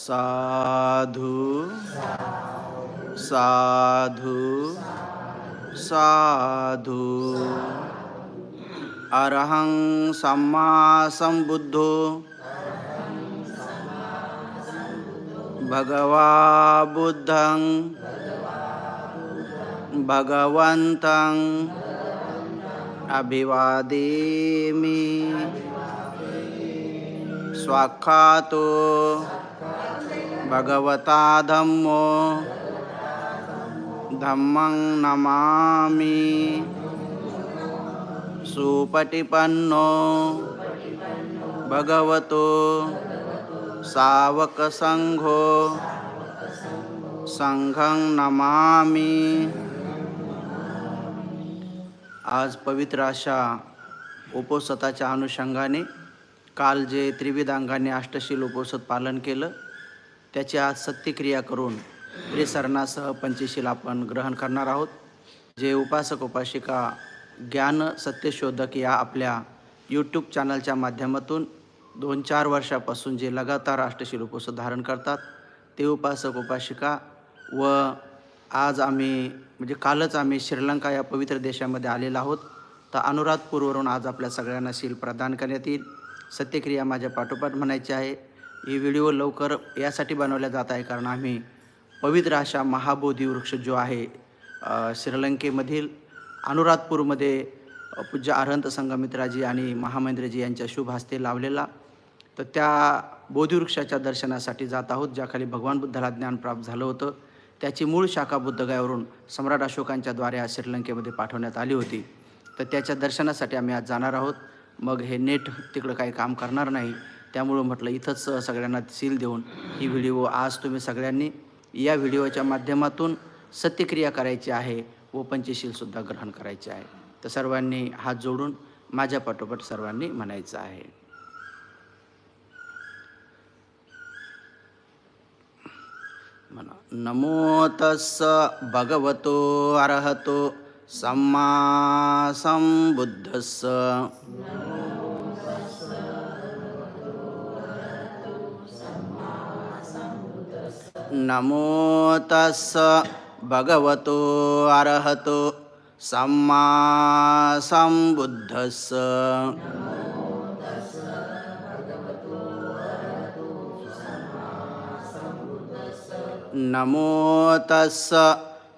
साधू साधू साधू अरहं सम्मा संबुद्धो भगवा बुद्धं भगवन्तं अभिवादेमि स्वाख्यातो भगवता धम्मो धम्मं नमामि। सुपटिपन्नो भगवतो सावकसङ्घो संघं नमामि। आज पवित्र अशा उपोसताच्या अनुषंगाने काल जे त्रिविध अंगाने अष्टशील उपोसत पालन केलं त्याच्या सत्यक्रिया करून त्रिसरणासह पंचशील आपण ग्रहण करणार आहोत. जे उपासक उपासिका ज्ञान सत्यशोधक या आपल्या यूट्यूब चॅनलच्या माध्यमातून दोन चार वर्षापासून जे लगातार अष्टशील उपवास धारण करतात ते उपासक उपासिका व आज आम्ही म्हणजे कालच आम्ही श्रीलंका या पवित्र देशामध्ये आलेलो आहोत. तर अनुराधपूरवरून आज आपल्या सगळ्यांना शील प्रदान करण्यात येईल. सत्यक्रिया माझ्या पाठोपाठ म्हणायची आहे. हे व्हिडिओ लवकर यासाठी बनवल्या जात आहे कारण आम्ही पवित्र अशा महाबोधी वृक्ष जो आहे श्रीलंकेमधील अनुराधपूरमध्ये पूज्य अरहंत संगमित्राजी आणि महामंद्रजी यांच्या शुभ हस्ते लावलेला. तर त्या बोधिवृक्षाच्या दर्शनासाठी जात आहोत ज्याखाली भगवान बुद्धाला ज्ञान प्राप्त झालं होतं. त्याची मूळ शाखा बुद्धगयावरून सम्राट अशोकांच्या द्वारे आज श्रीलंकेमध्ये पाठवण्यात आली होती. तर त्याच्या दर्शनासाठी आम्ही आज जाणार आहोत. मग हे नेट तिकडं काही काम करणार नाही. त्यामुळं म्हटलं इथंच सगळ्यांना सील देऊन ही व्हिडिओ आज तुम्ही सगळ्यांनी या व्हिडिओच्या माध्यमातून सत्यक्रिया करायची आहे व पंचशीलसुद्धा ग्रहण करायचे आहे. तर सर्वांनी हात जोडून माझ्या पाठोपाठ सर्वांनी म्हणायचं आहे. म्हणा नमो तस्स भगवतो अर्हतो सम्मा संबुद्धस्स. නමෝතස්ස භගවතු අරහතු සම්මා සම්බුද්ධස්ස නමෝතස්ස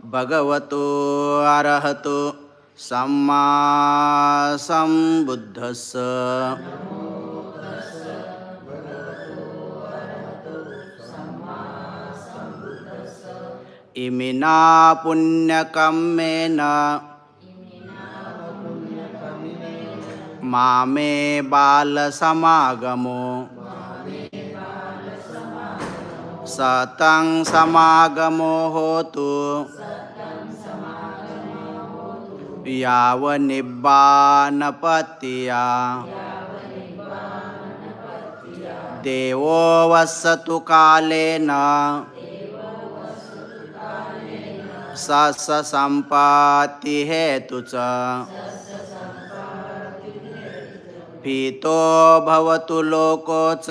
භගවතු අරහතු සම්මා සම්බුද්ධස්ස නමෝ ඉමිනා පුඤ්ඤකම්මේන මාමේ බාල සමාගමෝ. සතං සමාගමෝ හෝතු. යාව නිබ්බානපතියා දේවෝ වස්සතු කාලේනා. स संपाति हेतु च भीतो भवतु लोको च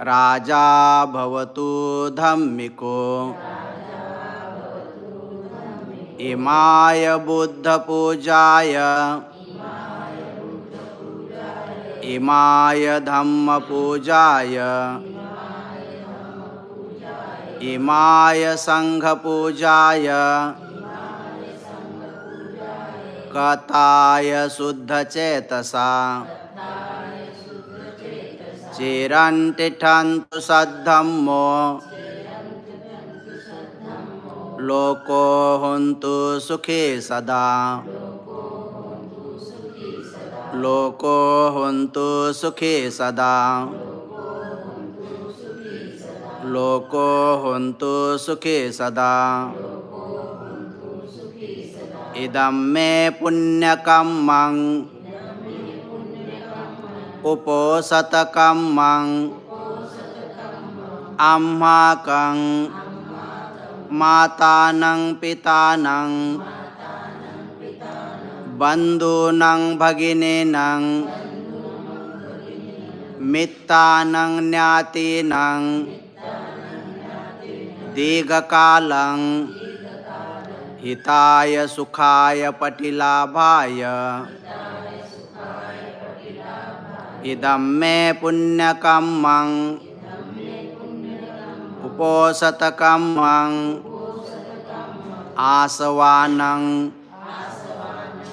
राजा भवतु धम्मिको। इमाय बुद्धपूजाय। इमाय धम्मपूजाय। इमाय सङ्घपूजाय कथाय शुद्धचेतसा। चिरन्तिठन्तु सद्धम्मो। लोको हन्तु सुखी सदा। लोको हन्तु सुखी सदा ලෝකෝ හොන්තු සුකේ සදා ඉදම්මේ පුුණ්්‍යකම්මං උපෝසතකම්මං අම්මාකං මාතානං පිතානං බන්ධූනං භගිනේනං මිත්තානං ඥාතිනං දීඝකාලං හිතාය සුඛාය පටිලාභාය ඉදම්මේ පුඤ්ඤකම්මං උපෝසතකම්මං ආසවානං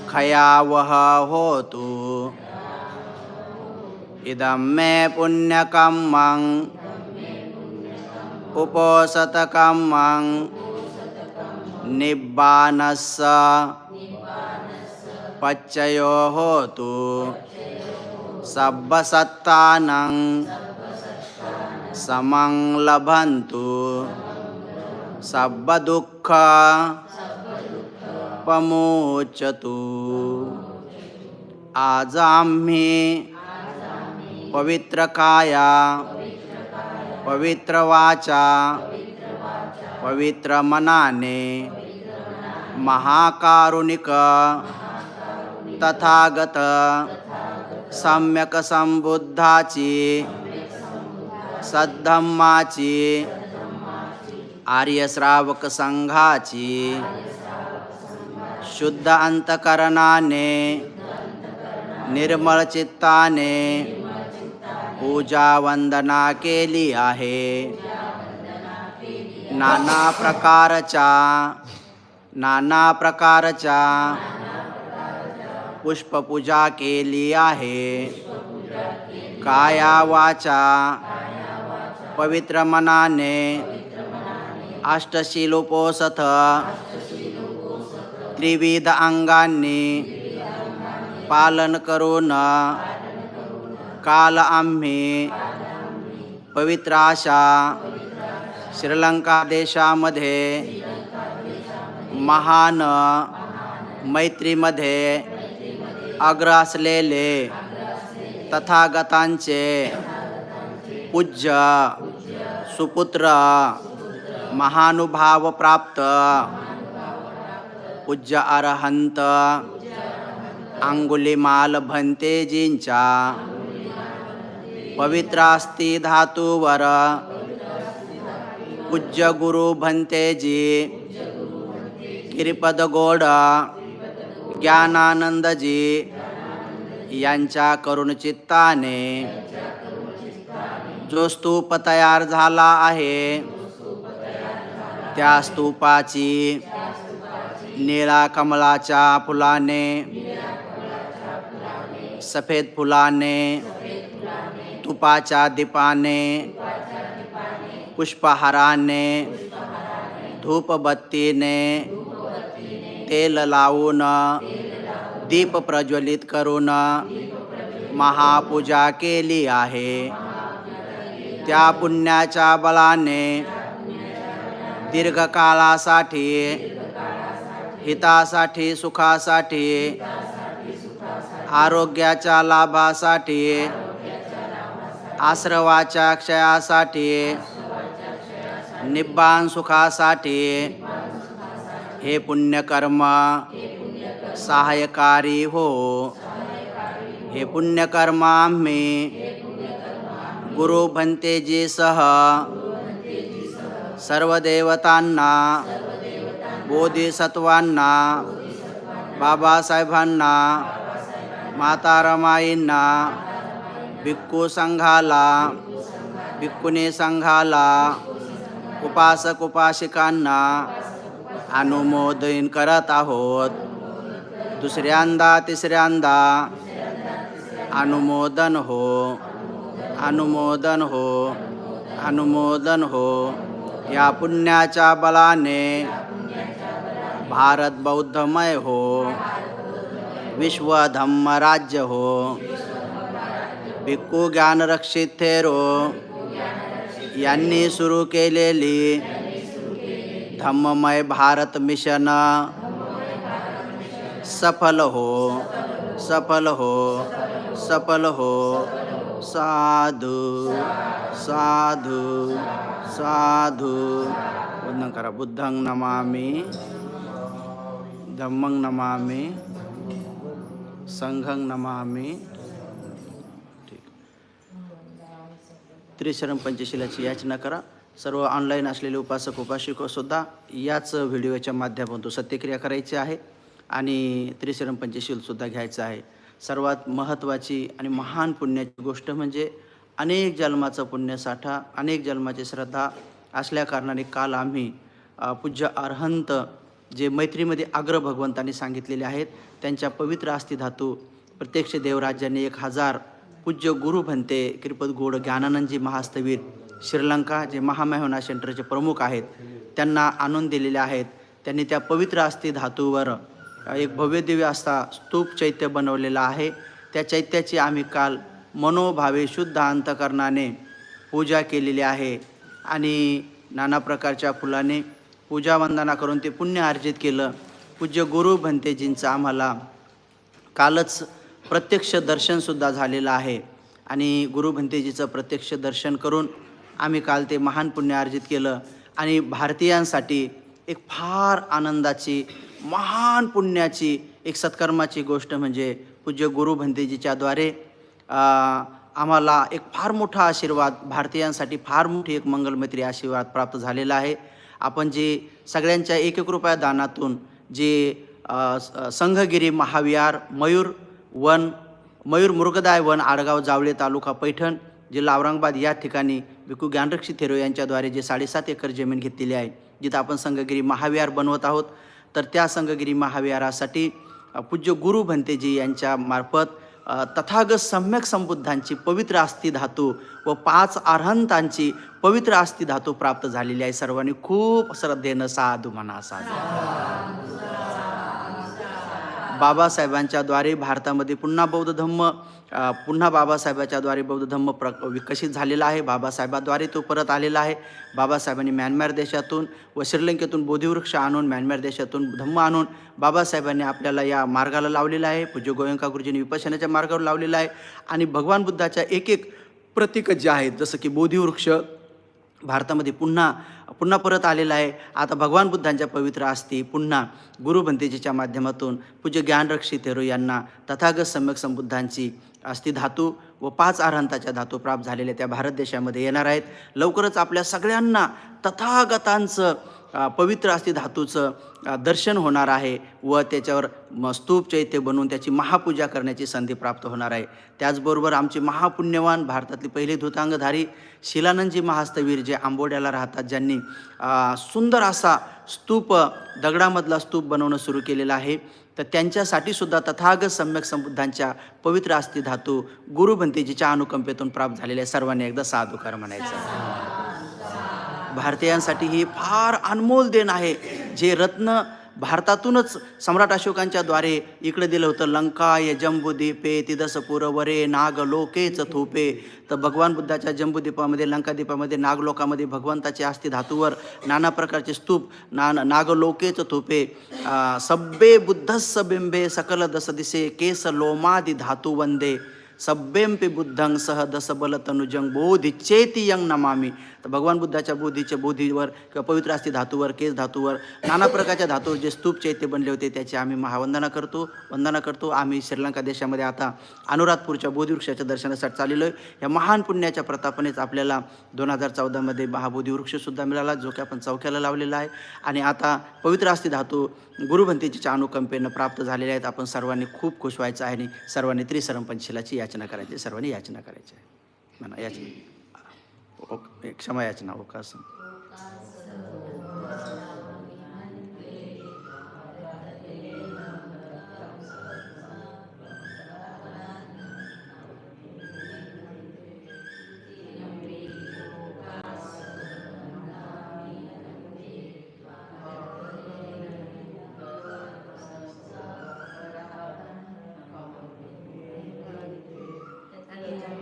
khayawah hotu idam me punnya kamang उपोसतकम्मं निब्बानस्य पच्चयो होतु सब्बसत्तानं समं लभन्तु। सब्बदुःख पमोचतु। आज आम्ही पवित्र वाचा पवित्र मनाने महाकारुणिक तथागत सम्यक संबुद्धाची सद्धम्माची आर्यश्रावक संघाची शुद्ध अंतकरणाने निर्मळ चित्ताने पूजा वंदना केली आहे. नाना प्रकारच्या नाना प्रकारच्या पुष्पपूजा केली आहे. काया वाचा पवित्र मनाने अष्टशिलोपोसथ त्रिविध अंगांनी पालन करून काल आम्ही पवित्र आशा श्रीलंका देशामध्ये महान मैत्रीमध्ये अग्र असलेले तथागतांचे पूज्य सुपुत्र महानुभाव प्राप्त पूज्य अरहंत अंगुलीमाल भंतेजींच्या पवित्र अस्ति धातूवर। पूज्य गुरु भंतेजी किरीपद गोड ज्ञानानंदजी यांच्या करुणचित्ताने। जो स्तूप तयार झाला आहे त्या स्तूपाची निळा कमळाच्या फुलाने सफेद फुलाने तुपाच्या दीपाने पुष्पहाराने धूपबत्तीने तेल लावून दीप प्रज्वलित करून महापूजा केली आहे. त्या पुण्याच्या बलाने दीर्घकाळासाठी हितासाठी सुखासाठी आरोग्याच्या लाभासाठी आश्रवाच्या क्षयासाठी निब्बान सुखासाठी हे पुण्यकर्म सहायकारी हो. हे पुण्यकर्म आम्ही गुरु भंतेजीसह सर्व देवतांना बोधिसत्वांना बाबासाहेबांना माता रमाईंना भिक्खू संघाला भिक्खुनी संघाला उपासक उपासिकांना अनुमोदन करत आहोत. दुसऱ्यांदा तिसऱ्यांदा अनुमोदन हो अनुमोदन हो अनुमोदन हो. या पुण्याच्या बलाने भारत बौद्धमय हो विश्व धम्म राज्य हो. भिक्खू ज्ञानरक्षित थेरो यांनी सुरू केलेली धम्ममय भारत मिशन. सफल हो सफल हो सफल हो. साधू साधू साधू. वंदन करा बुद्धंग नमामि धम्मंग नमामि संघंग नमामी. त्रिशरण पंचशिलाची याचना करा. सर्व ऑनलाईन असलेले उपासक उपासिकसुद्धा याच व्हिडिओच्या माध्यमातून सत्यक्रिया करायची आहे आणि त्रिशरण पंचशीलसुद्धा घ्यायचं आहे. सर्वात महत्त्वाची आणि महान पुण्याची गोष्ट म्हणजे अनेक जन्माचा पुण्यसाठा अनेक जन्माची श्रद्धा असल्याकारणाने काल आम्ही पूज्य अर्हंत जे मैत्रीमध्ये अग्र भगवंतांनी सांगितलेले आहेत त्यांच्या पवित्र अस्थिधातू प्रत्यक्ष देवराज्याने एक हजार पूज्य गुरु भंते किरपत गोड ज्ञानानंदजी महास्तवीर श्रीलंका जे महामहिना सेंटरचे प्रमुख आहेत त्यांना आणून दिलेले आहेत. त्यांनी त्या पवित्र अस्थि धातूवर एक भव्यदिव्य असा स्तूप चैत्य बनवलेला आहे. त्या चैत्याची आम्ही काल मनोभावे शुद्ध अंतकरणाने पूजा केलेली आहे आणि नाना प्रकारच्या फुलाने पूजा वंदना करून ते पुण्य अर्जित केलं. पूज्य गुरु भंतेजींचा आम्हाला कालच प्रत्यक्ष दर्शनसुद्धा झालेलं आहे. आणि गुरु भंतेजीचं प्रत्यक्ष दर्शन करून आम्ही काल ते महान पुण्य अर्जित केलं. आणि भारतीयांसाठी एक फार आनंदाची महान पुण्याची एक सत्कर्माची गोष्ट म्हणजे पूज्य गुरु भंतेजीच्याद्वारे आम्हाला एक फार मोठा आशीर्वाद भारतीयांसाठी फार मोठी एक मंगलमैत्री आशीर्वाद प्राप्त झालेला आहे. आपण जे सगळ्यांच्या एक एक रुपया दानातून जे संघगिरी महाविहार मयूर वन मयूर मृगदाय वन आडगाव जावळे तालुका पैठण जिल्हा औरंगाबाद या ठिकाणी भिकू ज्ञानरक्षी थेरो यांच्याद्वारे जे साडेसात एकर जमीन घेतलेली आहे जिथं आपण संघगिरी महाविहार बनवत आहोत. तर त्या संघगिरी महाविहारासाठी पूज्य गुरु भंतेजी यांच्यामार्फत तथागत सम्यक संबुद्धांची पवित्र अस्थि धातू व पाच अर्हंतांची पवित्र अस्थि धातू प्राप्त झालेली आहे. सर्वांनी खूप श्रद्धेनं साधू म्हणा साधू बाबासाहेबांच्या द्वारे भारतामध्ये पुन्हा बौद्ध धम्म पुन्हा बाबासाहेबाच्याद्वारे बौद्ध धम्म प्र विकसित झालेला आहे. बाबासाहेबाद्वारे तो परत आलेला आहे. बाबासाहेबांनी म्यानमार देशातून व श्रीलंकेतून बोधिवृक्ष आणून म्यानमार देशातून धम्म आणून बाबासाहेबांनी आपल्याला या मार्गाला लावलेला आहे. पूज्य गोयंका गुरुजींनी विपशनाच्या मार्गावर लावलेला आहे. आणि भगवान बुद्धाच्या एक एक प्रतीक जे आहेत जसं की बोधिवृक्ष भारतामध्ये पुन्हा पुन्हा परत आलेला आहे. आता भगवान बुद्धांच्या पवित्र आस्थी पुन्हा गुरुभंतेजीच्या माध्यमातून पूज्य ज्ञानरक्षी थेरो यांना तथागत सम्यक संबुद्धांची अस्थि धातू व पाच आरहंताच्या धातू प्राप्त झालेल्या त्या भारत देशामध्ये येणार आहेत. लवकरच आपल्या सगळ्यांना तथागतांचं पवित्र अस्थि धातूचं दर्शन होणार आहे व त्याच्यावर स्तूप चैत्य बनवून त्याची महापूजा करण्याची संधी प्राप्त होणार आहे. त्याचबरोबर आमचे महापुण्यवान भारतातले पहिले धुतांगधारी शिलानंदजी महास्तवीर जे आंबोड्याला राहतात ज्यांनी सुंदर असा स्तूप दगडामधला स्तूप बनवणं सुरू केलेलं आहे. तर त्यांच्यासाठी सुद्धा तथागत सम्यक संबुद्धांच्या पवित्र आस्ती धातू गुरुभंतेजीच्या अनुकंपेतून प्राप्त झालेल्या सर्वांनी एकदा साधुकार म्हणायचं भारतीयांसाठी ही फार अनमोल देण आहे जे रत्न भारतातूनच सम्राट अशोकांच्या द्वारे इकडे दिलं होतं. लंकाय जम्बुद्वीपे तिदसपुर वरे नाग लोकेच थोपे. तर भगवान बुद्धाच्या जम्बुद्वीपामध्ये लंकाद्वीपामध्ये नागलोकामध्ये भगवंताचे आस्ती धातूवर नाना प्रकारचे स्तूप ना नागलोकेच थोपे. सब्बे बुद्धस्स बिंबे सकल दस दिसे केस लोमादि धातू वंदे. सब्बेंपि बुद्धं सह दसबल तनुजंग बोधिचेती यंग नमामी. तर भगवान बुद्धाच्या बोधीच्या बोधीवर किंवा पवित्र असती धातूवर केस धातूवर नाना प्रकारच्या धातूवर जे स्तूप चैत्य बनले होते त्याची आम्ही महावंदना करतो. वंदना करतो. आम्ही श्रीलंका देशामध्ये आता अनुराधपूरच्या बोधीवृक्षाच्या दर्शनासाठी चाललेलो आहे. या महान पुण्याच्या प्रतापनेच आपल्याला दोन हजार चौदामध्ये महाबोधीवृक्षसुद्धा मिळाला जो की आपण चौक्याला लावलेला आहे. आणि आता पवित्र अस्थि धातू गुरुभंतीच्या अनुकंपेनं प्राप्त झालेले आहेत. आपण सर्वांनी खूप खुश व्हायचं आहे आणि सर्वांनी त्रिसरमपंचशिलाची याचना करायची सर्वांनी याचना करायची आहे. म्हणा याचना. క్షమయాచన అవకాశం Thank you.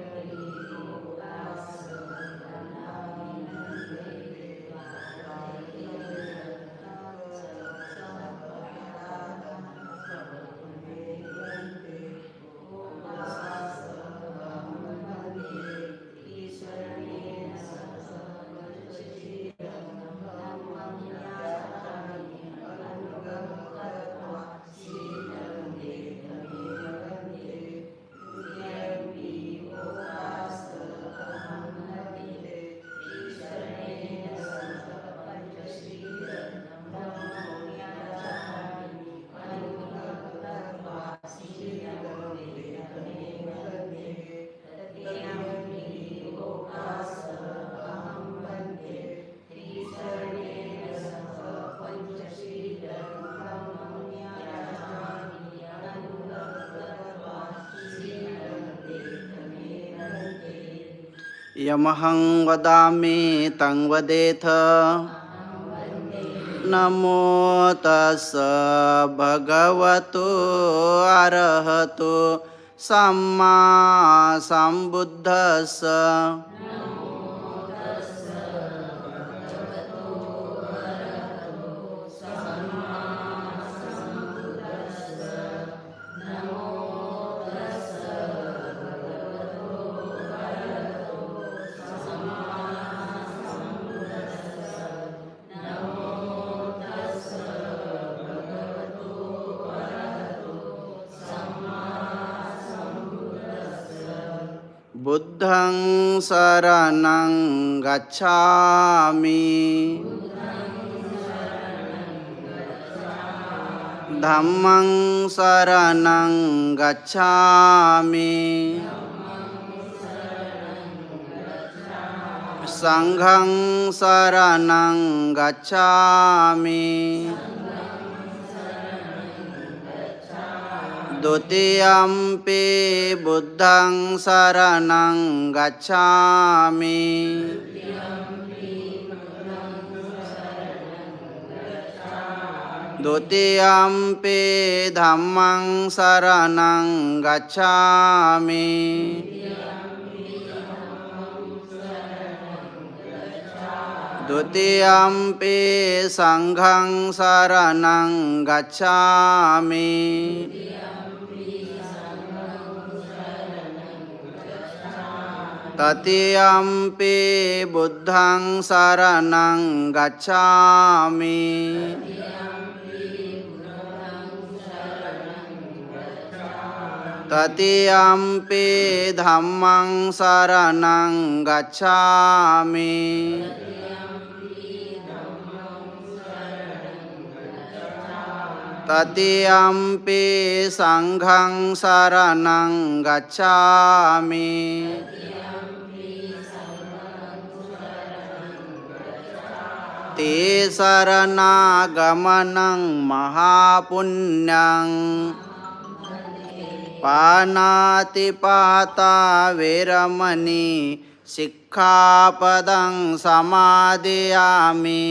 यमहं वदामि तं वदेथ। नमो तस् भगवतो अरहतो। सम्मा බුද්ධං සරණං ගච්ඡාමි. ධම්මං සරණං ගච්ඡාමි. සංඝං සරණං ගච්ඡාමි. දුතියම්පි බුද්ධං සරණං ගච්ඡාමි දුතියම්පි ධම්මං සරණං ගච්ඡාමි දුතියම්පි සංඝං සරණං ගච්ඡාමි තතියම්පි බුද්ධං සරණං ගච්ඡාමි තතියම්පි ධම්මං සරණං ගච්ඡාමි තතියම්පි සංඝං සරණං ගච්ඡාමි තේ සරණාගමනං මහාපුඤ්ඤං පානාති පාතා වේරමණී සික්ඛාපදං සමාදියාමි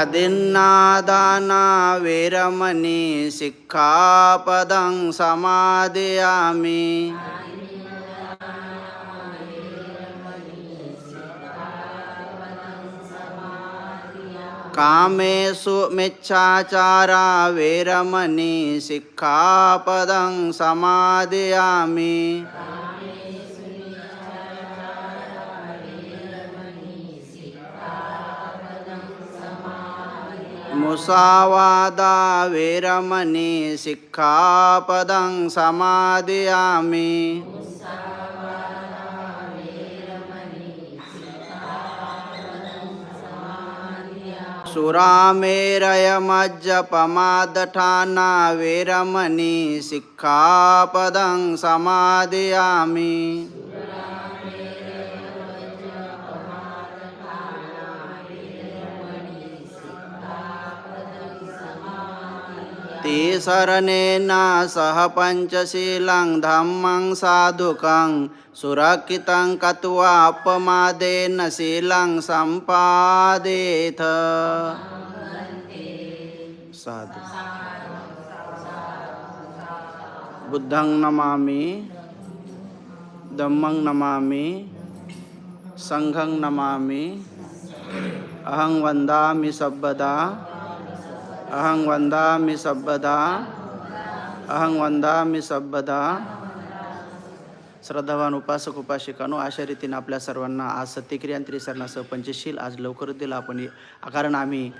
අදින්නාදානා වේරමණී සික්ඛාපදං සමාදයාමි. කාමේසු මෙච්ඡාචාරා වේරමණී සික්ඛාපදං සමාදයාමි. කාමේසු මුසාවාදා වේරමණී සික්ඛාපදං සමාදියාමි. සුරාමේරය මජ්ජපමාදඨානා වේරමණී සික්ඛාපදං සමාදියාමි. ති සරණේනා සහපංචශීලං ධම්මං සාදුකං සුරක්කිතං කතුවා අපමාදේන සීලං සම්පාදේත සාදු. බුද්ධං නමාමි ධම්මං නමාමි සංඝං නමාමි අහං වන්දාමි සබ්බදා अहं वन्दामि सर्वदा अहं वन्दामि सर्वदा श्रद्धावान उपासक उपासिकानो अशा रीतीने आपल्या सर्वांना आज सत्यक्रियांत्री सरणासह पंचशील आज लवकरच दिला आपण. कारण आम्ही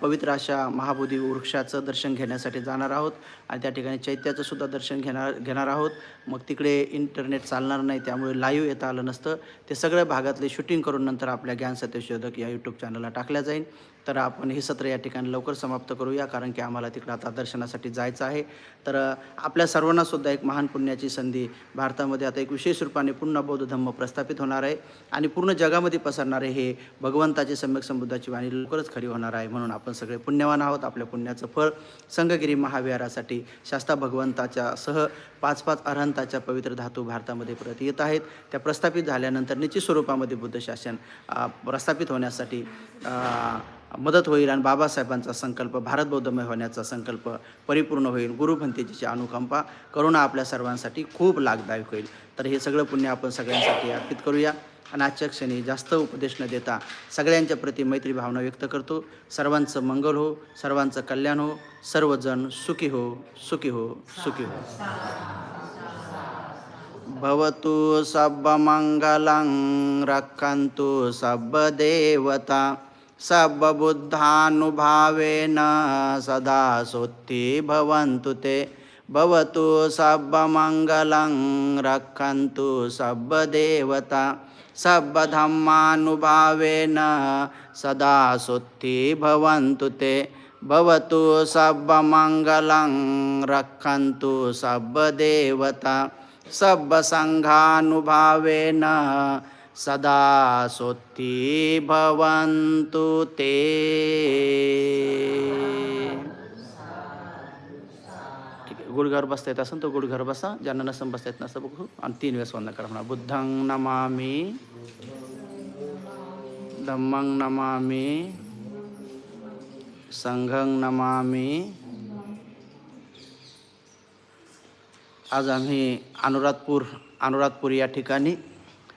पवित्र अशा महाबोधी वृक्षाचं दर्शन घेण्यासाठी जाणार आहोत आणि त्या ठिकाणी चैत्याचं सुद्धा दर्शन घेणार घेणार आहोत. मग तिकडे इंटरनेट चालणार नाही त्यामुळे लाईव्ह येता आलं नसतं. ते सगळ्या भागातले शूटिंग करून नंतर आपल्या ज्ञान सत्यशोधक या यूट्यूब चॅनलला टाकल्या जाईल. तर आपण हे सत्र या ठिकाणी लवकर समाप्त करूया कारण की आम्हाला तिकडं आता दर्शनासाठी जायचं आहे. तर आपल्या सर्वांनासुद्धा एक महान पुण्याची संधी भारतामध्ये आता एक विशेष रूपाने पुन्हा बौद्ध धम्म प्रस्थापित होणार आहे आणि पूर्ण जगामध्ये पसरणारे हे भगवंताची सम्यक संबुद्धाची वाणी लवकरच खरी होणार आहे म्हणून आपण सगळे पुण्यवान आहोत. आपल्या पुण्याचं फळ संघगिरी महाविहारासाठी शास्ता भगवंताच्या सह पाच पाच अर्हंताच्या पवित्र धातू भारतामध्ये परत येत आहेत. त्या प्रस्थापित झाल्यानंतर निश्चित स्वरूपामध्ये बुद्ध शासन प्रस्थापित होण्यासाठी मदत होईल आणि बाबासाहेबांचा संकल्प भारत बौद्धमय होण्याचा संकल्प परिपूर्ण होईल. गुरुभंतेजीची अनुकंपा करुणा आपल्या सर्वांसाठी खूप लाभदायक होईल. तर हे सगळं पुण्य आपण सगळ्यांसाठी अर्पित करूया. आणि आजच्या क्षणी जास्त उपदेश न देता सगळ्यांच्या प्रति मैत्री भावना व्यक्त करतो. सर्वांचं मंगल हो सर्वांचं कल्याण हो सर्वजण सुखी हो सुखी हो सुखी हो. भवतु सब्बमङ्गलं रक्षन्तु सब बुद्धानुभावेन सदा सोत्ति भवन्तु ते। භවතු සබ්බ මංගලං රක්ඛන්තු සබ්බ දේවතා සබ්බ ධම්මානුභාවේන සදා සුත්ති භවන්තු තේ භවතු සබ්බ මංගලං රක්ඛන්තු සබ්බ දේවතා සබ්බ සංඝානුභාවේන සදා සුත්ති භවන්තු තේ गुडघर बसता येत असेल तर गुडघर बसा. ज्यांना नसन बसता येत नसं बघू. आणि तीन वेळेस वंदन करा म्हणा. बुद्धंग नमामी. धम्मंग नमामी. संघंग नमामी. आज आम्ही अनुराधपूर अनुराधपूर या ठिकाणी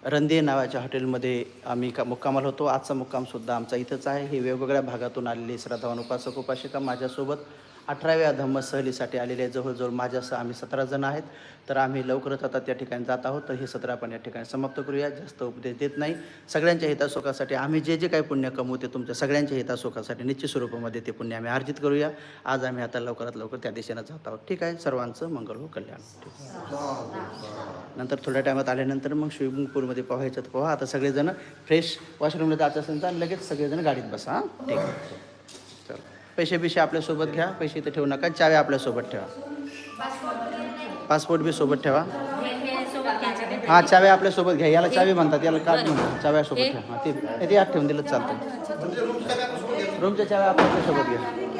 रंदे नावाच्या हॉटेलमध्ये आम्ही का मुक्कामाला होतो. आजचा मुक्कामसुद्धा आमचा इथंच आहे. हे वेगवेगळ्या भागातून आलेले श्रद्धावान उपासक उपासिका माझ्यासोबत अठराव्या धम्म सहलीसाठी आलेले जवळजवळ माझ्यासह आम्ही सतरा जण आहेत. तर आम्ही लवकरच आता त्या ठिकाणी जात आहोत. तर हे सत्र आपण या ठिकाणी समाप्त करूया. जास्त उपदेश देत नाही. सगळ्यांच्या हितासुखासाठी आम्ही जे जे काही पुण्य कमवू ते तुमच्या सगळ्यांच्या हितासुखासाठी निश्चित स्वरूपामध्ये ते पुण्य आम्ही अर्जित करूया. आज आम्ही आता लवकरात लवकर त्या दिशेनं जात आहोत. ठीक आहे? सर्वांचं मंगल हो कल्याण. ठीक आहे. नंतर थोड्या टायमात आल्यानंतर मग स्विमिंग पूलमध्ये पोहायचं तर पोहा. आता सगळेजण फ्रेश वॉशरूमला जात असेल तर लगेच सगळेजण गाडीत बसा हां. ठीक आहे. पैसे बिशे आपल्यासोबत घ्या. पैसे इथे ठेवू नका. चाव्या आपल्यासोबत ठेवा. पासपोर्ट बी सोबत ठेवा. हां चाव्या आपल्यासोबत घ्या. याला चावी म्हणतात. याला कार्ड म्हणतात. चाव्यासोबत ठेवा. हां ते यात आत ठेवून दिलं चालतं. रूमच्या चाव्या आपल्यासोबत घ्या.